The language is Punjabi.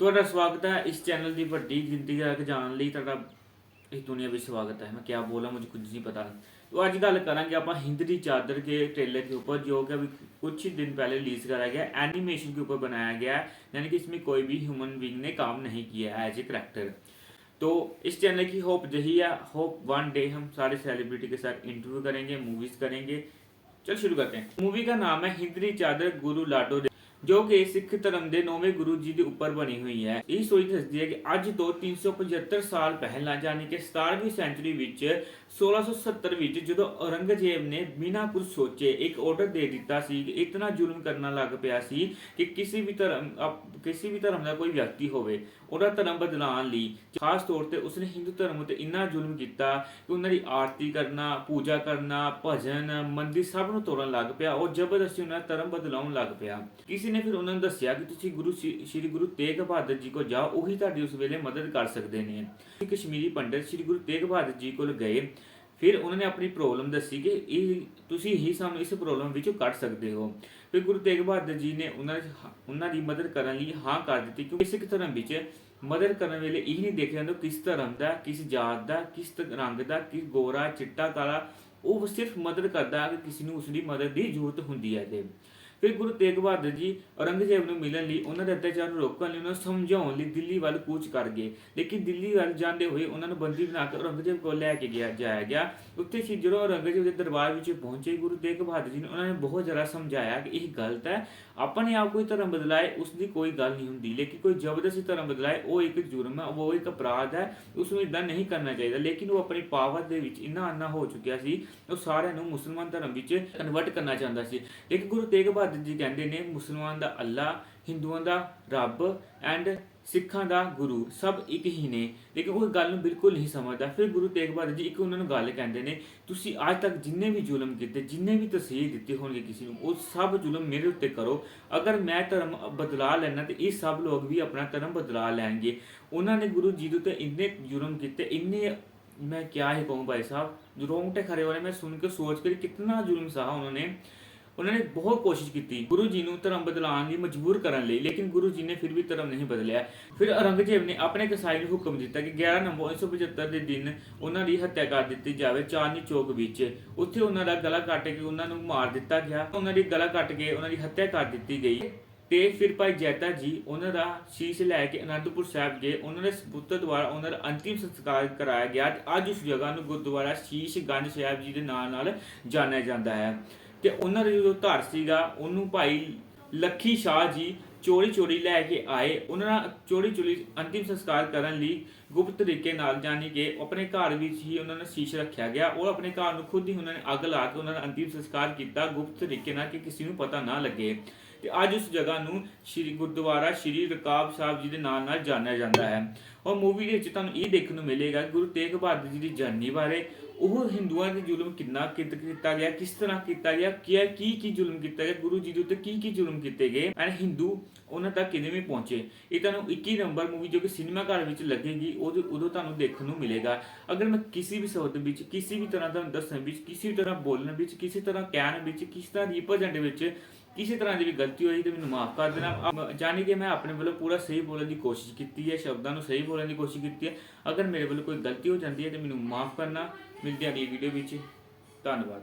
ਤੁਹਾਡਾ ਸਵਾਗਤ ਹੈ ਇਸ ਚੈਨਲ ਦੀ ਵੱਡੀ ਗਿਣਤੀ ਤੱਕ ਜਾਣ ਲਈ ਤੁਹਾਡਾ ਇਸ ਦੁਨੀਆ ਵਿੱਚ ਸਵਾਗਤ है मैं क्या बोला मुझे कुछ नहीं पता तो आज गल करेंगे आप हिंद की चादर के ट्रेलर के ऊपर जो कि अभी कुछ ही दिन पहले रिलीज कराया गया एनिमेशन के ऊपर बनाया गया है यानी कि इसमें कोई भी ह्यूमन बीइंग ने काम नहीं किया है एज ए करेक्टर तो इस चैनल की होप यही है होप वन डे हम सारे सेलिब्रिटी के साथ इंटरव्यू करेंगे मूवीज करेंगे चल शुरू करते हैं मूवी का नाम है हिंदरी चादर गुरु लाडो ਦੇ ਜੋ ਕਿ ਸਿੱਖ ਧਰਮ ਦੇ ਨੌਵੇਂ ਗੁਰੂ ਜੀ ਦੇ ਉੱਪਰ ਬਣੀ ਹੋਈ ਹੈ। ਇਹ ਸੋਚ ਦੱਸਦੀ ਹੈ ਕਿ ਅੱਜ ਤੋਂ 375 ਸਾਲ ਪਹਿਲਾਂ ਯਾਨੀ ਕਿ 17ਵੀਂ ਸੈਂਚੁਰੀ ਵਿੱਚ 1670 ਵਿੱਚ ਜਦੋਂ ਔਰੰਗਜ਼ੇਬ ਨੇ ਬਿਨਾਂ ਕੁਝ ਸੋਚੇ, ਇੱਕ ਆਰਡਰ ਦੇ ਦਿੱਤਾ ਸੀ ਕਿ ਇਤਨਾ ਜ਼ੁਲਮ ਕਰਨਾ ਲੱਗ ਪਿਆ ਸੀ ਕਿ ਕਿਸੇ ਵੀ ਧਰਮ ਕਿਸੇ ਵੀ ਧਰਮ ਦਾ ਕੋਈ ਵਿਅਕਤੀ ਹੋਵੇ, ਉਹਦਾ ਧਰਮ ਬਦਲਾਉਣ ਲਈ ਖਾਸ ਤੌਰ ਤੇ ਉਸਨੇ ਹਿੰਦੂ ਧਰਮ ਉਤੇ ਇੰਨਾ ਜ਼ੁਲਮ ਕੀਤਾ ਕਿ ਉਹਨਾਂ ਦੀ ਆਰਤੀ ਕਰਨਾ, ਪੂਜਾ ਕਰਨਾ, ਭਜਨ, ਮੰਦਿਰ ਸਭ ਨੂੰ ਤੋੜਨ ਲੱਗ ਪਿਆ, ਉਹ ਜ਼ਬਰਦਸਤੀ ਉਹਨਾਂ ਦਾ ਧਰਮ ਬਦਲਾਉਣ ਲੱਗ ਪਿਆ। ਕਿਸੇ ਨੇ ਫਿਰ ਉਹਨਾਂ ਨੂੰ ਦੱਸਿਆ ਕਿ ਤੁਸੀਂ ਗੁਰੂ ਸ਼੍ਰੀ ਗੁਰੂ ਤੇਗ ਬਹਾਦਰ ਜੀ ਕੋਲ ਜਾਓ, ਉਹੀ ਤੁਹਾਡੀ ਉਸ ਵੇਲੇ ਮਦਦ ਕਰ ਸਕਦੇ ਨੇ। ਕਸ਼ਮੀਰੀ ਪੰਡਿਤ ਸ਼੍ਰੀ ਗੁਰੂ ਤੇਗ ਬਹਾਦਰ ਜੀ ਕੋਲ ਗਏ, ਫਿਰ ਉਹਨਾਂ ਨੇ ਆਪਣੀ ਪ੍ਰੋਬਲਮ ਦੱਸੀ ਕਿ ਇਹ ਤੁਸੀਂ ਹੀ ਸਾਨੂੰ ਇਸ ਪ੍ਰੋਬਲਮ ਵਿੱਚੋਂ ਕੱਢ ਸਕਦੇ ਹੋ। ਫਿਰ ਗੁਰੂ ਤੇਗ ਬਹਾਦਰ ਜੀ ਨੇ ਉਹਨਾਂ ਦੀ ਉਹਨਾਂ ਦੀ ਮਦਦ ਕਰਨ ਲਈ ਹਾਂ ਕਰ ਦਿੱਤੀ, ਕਿਉਂਕਿ ਸਿੱਖ ਧਰਮ ਵਿੱਚ ਮਦਦ ਕਰਨ ਵੇਲੇ ਇਹ ਨਹੀਂ ਦੇਖਿਆ ਜਾਂਦਾ ਕਿਸ ਧਰਮ ਦਾ, ਕਿਸ ਜਾਤ ਦਾ, ਕਿਸ ਰੰਗ ਦਾ, ਕਿਸ ਗੋਰਾ, ਚਿੱਟਾ, ਕਾਲਾ, ਉਹ ਸਿਰਫ ਮਦਦ ਕਰਦਾ ਕਿ ਕਿਸੇ ਨੂੰ ਉਸ ਦੀ ਮਦਦ ਦੀ ਜ਼ਰੂਰਤ ਹੁੰਦੀ ਹੈ ਤੇ। ਫਿਰ ਗੁਰੂ ਤੇਗ ਬਹਾਦਰ ਜੀ ਔਰੰਗਜ਼ੇਬ ਨੂੰ ਮਿਲਣ ਲਈ ਉਹਨਾਂ ਦੇ ਅਤਿਆਚਾਰ ਨੂੰ ਰੋਕਣ ਲਈ ਉਹਨਾਂ ਨੂੰ ਸਮਝਾਉਣ ਲਈ ਦਿੱਲੀ ਵੱਲ ਕੂਚ ਕਰ ਗਏ। ਲੇਕਿਨ ਦਿੱਲੀ ਵੱਲ ਜਾਂਦੇ ਹੋਏ ਉਹਨਾਂ ਨੂੰ ਬੰਦੀ ਬਣਾ ਕੇ ਔਰੰਗਜ਼ੇਬ ਕੋਲ ਲੈ ਕੇ ਗਿਆ, ਜਾਇਆ ਗਿਆ। ਉੱਥੇ ਸੀ ਜਦੋਂ ਔਰੰਗਜ਼ੇਬ ਦੇ ਦਰਬਾਰ ਵਿੱਚ ਪਹੁੰਚੇ ਗੁਰੂ ਤੇਗ ਬਹਾਦਰ ਜੀ ਨੇ ਉਹਨਾਂ ਨੇ ਬਹੁਤ ਜ਼ਿਆਦਾ ਸਮਝਾਇਆ ਕਿ ਇਹ ਗਲਤ ਹੈ। ਆਪਣੇ ਆਪ ਕੋਈ ਧਰਮ ਬਦਲਾਏ ਉਸ ਦੀ ਕੋਈ ਗੱਲ ਨਹੀਂ ਹੁੰਦੀ। ਲੇਕਿਨ ਕੋਈ ਜ਼ਬਰਦਸਤੀ ਧਰਮ ਬਦਲਾਏ, ਉਹ ਇੱਕ ਜੁਰਮ ਹੈ, ਉਹ ਇੱਕ ਅਪਰਾਧ ਹੈ ਉਸ ਨੂੰ ਇਦਾਂ ਨਹੀਂ ਕਰਨਾ ਚਾਹੀਦਾ। ਲੇਕਿਨ ਉਹ ਆਪਣੀ ਪਾਵਰ ਦੇ ਵਿੱਚ ਇੰਨਾ ਅੰਨਾ ਹੋ ਚੁੱਕਿਆ ਸੀ, ਉਹ ਸਾਰਿਆਂ ਨੂੰ ਮੁਸਲਮਾਨ ਧਰਮ ਵਿੱਚ ਕਨਵਰਟ ਕਰਨਾ ਚਾਹੁੰਦਾ ਸੀ। ਲੇਕਿਨ ਗੁਰੂ ਤੇਗ ਬਹਾਦਰ ਜੀ ਕਹਿੰਦੇ ਨੇ ਮੁਸਲਮਾਨ ਦਾ ਅੱਲਾ ਹਿੰਦੂਆਂ ਦਾ ਰੱਬ ਐਂਡ ਸਿੱਖਾਂ ਦਾ ਗੁਰੂ ਸਭ ਇੱਕ ਹੀ ਨੇ ਲੇਕਿਨ ਉਹ ਗੱਲ ਨੂੰ ਬਿਲਕੁਲ ਨਹੀਂ ਸਮਝਦਾ ਫਿਰ ਗੁਰੂ ਤੇਗ ਬਹਾਦਰ ਜੀ ਇੱਕ ਉਹਨਾਂ ਨੂੰ ਗੱਲ ਕਹਿੰਦੇ ਨੇ ਤੁਸੀਂ ਅੱਜ ਤੱਕ ਜਿੰਨੇ ਵੀ ਜ਼ੁਲਮ ਕੀਤੇ ਜਿੰਨੇ ਵੀ ਤਸਹੀਰ ਦਿੱਤੀ ਹੋਣਗੇ ਕਿਸੇ ਨੂੰ ਉਹ ਸਭ ਜ਼ੁਲਮ ਮੇਰੇ ਉੱਤੇ ਕਰੋ ਅਗਰ ਮੈਂ ਧਰਮ ਬਦਲਾ ਲੈਣਾ ਤੇ ਇਹ ਸਭ ਲੋਕ ਵੀ ਆਪਣਾ ਧਰਮ ਬਦਲਾ ਲੈਣਗੇ ਉਹਨਾਂ ਨੇ ਗੁਰੂ ਜੀ ਦੇ ਉੱਤੇ ਇੰਨੇ ਜ਼ੁਲਮ ਕੀਤੇ ਇੰਨੇ मैं क्या ही कहूँ भाई साहब रोंगटे खड़े हो रहे मैं सुन के सोच कर कितना जुल्म सहा उन्होंने ਉਹਨਾਂ ਨੇ ਬਹੁਤ ਕੋਸ਼ਿਸ਼ ਕੀਤੀ। ਗੁਰੂ ਜੀ ਨੂੰ ਧਰਮ ਬਦਲਾਉਣ ਲਈ ਮਜਬੂਰ ਕਰਨ ਲਈ, ਲੇਕਿਨ ਗੁਰੂ ਜੀ ਨੇ ਫਿਰ ਵੀ ਧਰਮ ਨਹੀਂ ਬਦਲਿਆ। ਫਿਰ ਔਰੰਗਜ਼ੇਬ ਨੇ ਆਪਣੇ ਕਸਾਈ ਨੂੰ ਹੁਕਮ ਦਿੱਤਾ ਕਿ 11 ਨਵੰਬਰ 1975 ਦੇ ਦਿਨ ਉਹਨਾਂ ਦੀ ਹੱਤਿਆ ਕਰ ਦਿੱਤੀ ਜਾਵੇ ਚਾਂਦਨੀ ਚੌਕ ਵਿੱਚ। ਉੱਥੇ ਉਹਨਾਂ ਦਾ ਗਲਾ ਕੱਟ ਕੇ ਉਹਨਾਂ ਨੂੰ ਮਾਰ ਦਿੱਤਾ ਗਿਆ। ਉਹਨਾਂ ਦੀ ਗਲਾ ਕੱਟ ਕੇ ਉਹਨਾਂ ਦੀ ਹੱਤਿਆ ਕਰ ਦਿੱਤੀ ਗਈ। ਤੇ ਫਿਰ ਭਾਈ ਜੈਤਾ ਜੀ ਉਹਨਾਂ ਦਾ ਸ਼ੀਸ਼ ਲੈ ਕੇ ਅਨੰਦਪੁਰ ਸਾਹਿਬ ਗਏ। ਉਹਨਾਂ ਦੇ ਸਪੁੱਤਰ ਦੁਆਰਾ ਉਹਨਾਂ ਦਾ ਅੰਤਿਮ ਸੰਸਕਾਰ ਕਰਾਇਆ ਗਿਆ। ਅੱਜ ਉਸ ਜਗ੍ਹਾ ਨੂੰ ਗੁਰਦੁਆਰਾ ਸ਼ੀਸ਼ ਗੰਜ ਸਾਹਿਬ ਜੀ ਦੇ ਨਾਂ ਨਾਲ ਜਾਣਿਆ ਜਾਂਦਾ ਹੈ। ਤੇ ਉਹਨਾਂ ਦਾ ਜਦੋਂ ਘਰ ਸੀਗਾ, ਉਹਨੂੰ ਭਾਈ ਲੱਖੀ ਸ਼ਾਹ ਜੀ ਚੋਰੀ ਚੋਰੀ ਲੈ ਕੇ ਆਏ। ਉਹਨਾਂ ਦਾ ਚੋਰੀ ਚੋਰੀ ਅੰਤਿਮ ਸੰਸਕਾਰ ਕਰਨ ਲਈ ਗੁਪਤ ਤਰੀਕੇ ਨਾਲ ਜਾਣੀ ਕਿ ਆਪਣੇ ਘਰ ਵਿੱਚ ਹੀ ਉਹਨਾਂ ਨੇ ਸ਼ੀਸ਼ ਰੱਖਿਆ ਗਿਆ। ਉਹ ਆਪਣੇ ਘਰ ਨੂੰ ਖੁਦ ਹੀ ਉਹਨਾਂ ਨੇ ਅੱਗ ਲਾ ਕੇ ਉਹਨਾਂ ਦਾ ਅੰਤਿਮ ਸੰਸਕਾਰ ਕੀਤਾ ਗੁਪਤ ਤਰੀਕੇ ਨਾਲ ਕਿ ਕਿਸੇ ਨੂੰ ਪਤਾ ਨਾ ਲੱਗੇ। ਤੇ ਅੱਜ ਉਸ ਜਗ੍ਹਾ ਨੂੰ ਸ਼੍ਰੀ ਗੁਰਦੁਆਰਾ ਸ਼੍ਰੀ ਰਕਾਬ ਸਾਹਿਬ ਜੀ ਦੇ ਨਾਮ ਨਾਲ ਜਾਣਿਆ ਜਾਂਦਾ ਹੈ। ਔਰ ਮੂਵੀ ਦੇ ਵਿੱਚ ਤੁਹਾਨੂੰ ਇਹ ਦੇਖਣ ਨੂੰ ਮਿਲੇਗਾ ਗੁਰੂ ਤੇਗ ਬਹਾਦਰ ਜੀ ਦੀ ਜਰਨੀ ਬਾਰੇ ਉਹ ਹਿੰਦੂਆਂ ਦੇ ਜ਼ੁਲਮ ਕਿੰਨਾ ਕਿਤ ਕੀਤਾ ਗਿਆ, ਕਿਸ ਤਰ੍ਹਾਂ ਕੀਤਾ ਗਿਆ, ਕੀ ਕੀ ਕੀ ਜ਼ੁਲਮ ਕੀਤਾ ਗਿਆ, ਗੁਰੂ ਜੀ ਦੇ ਉੱਤੇ ਕੀ ਕੀ ਜ਼ੁਲਮ ਕੀਤੇ ਗਏ ਐਂਡ ਹਿੰਦੂ ਉਹਨਾਂ ਤੱਕ ਕਿਵੇਂ ਵੀ ਪਹੁੰਚੇ। ਇਹ ਤੁਹਾਨੂੰ 21 ਨੰਬਰ ਮੂਵੀ ਜੋ ਕਿ ਸਿਨੇਮਾ ਘਰ ਵਿੱਚ ਲੱਗੇਗੀ, ਉਹ ਉਦੋਂ ਤੁਹਾਨੂੰ ਦੇਖਣ ਨੂੰ ਮਿਲੇਗਾ। ਅਗਰ ਮੈਂ ਕਿਸੇ ਵੀ ਸ਼ਬਦ ਵਿੱਚ, ਕਿਸੇ ਵੀ ਤਰ੍ਹਾਂ ਦਾ ਦੱਸਣ ਵਿੱਚ, ਕਿਸੇ ਵੀ ਤਰ੍ਹਾਂ ਬੋਲਣ ਵਿੱਚ, ਕਿਸੇ ਤਰ੍ਹਾਂ ਕਹਿਣ ਵਿੱਚ, ਕਿਸੇ ਤਰ੍ਹਾਂ ਰਿਪਰੈਜ਼ੈਂਟ ਵਿੱਚ ਕਿਸੇ ਤਰ੍ਹਾਂ ਦੀ ਵੀ ਗਲਤੀ ਹੋਈ ਤੇ ਮੈਨੂੰ ਮਾਫ ਕਰ ਦੇਣਾ। ਅਮ ਜਾਣੀ ਕਿ ਮੈਂ ਆਪਣੇ ਵੱਲੋਂ ਪੂਰਾ ਸਹੀ ਬੋਲਣ ਦੀ ਕੋਸ਼ਿਸ਼ ਕੀਤੀ ਹੈ, ਸ਼ਬਦਾਂ ਨੂੰ ਸਹੀ ਬੋਲਣ ਦੀ ਕੋਸ਼ਿਸ਼ ਕੀਤੀ ਹੈ। ਅਗਰ ਮੇਰੇ ਵੱਲੋਂ ਕੋਈ ਗਲਤੀ ਹੋ ਜਾਂਦੀ ਹੈ ਤੇ ਮੈਨੂੰ ਮਾਫ ਕਰਨਾ। ਮਿਲਦੇ ਅਗਲੀ ਵੀਡੀਓ ਵਿੱਚ। ਧੰਨਵਾਦ।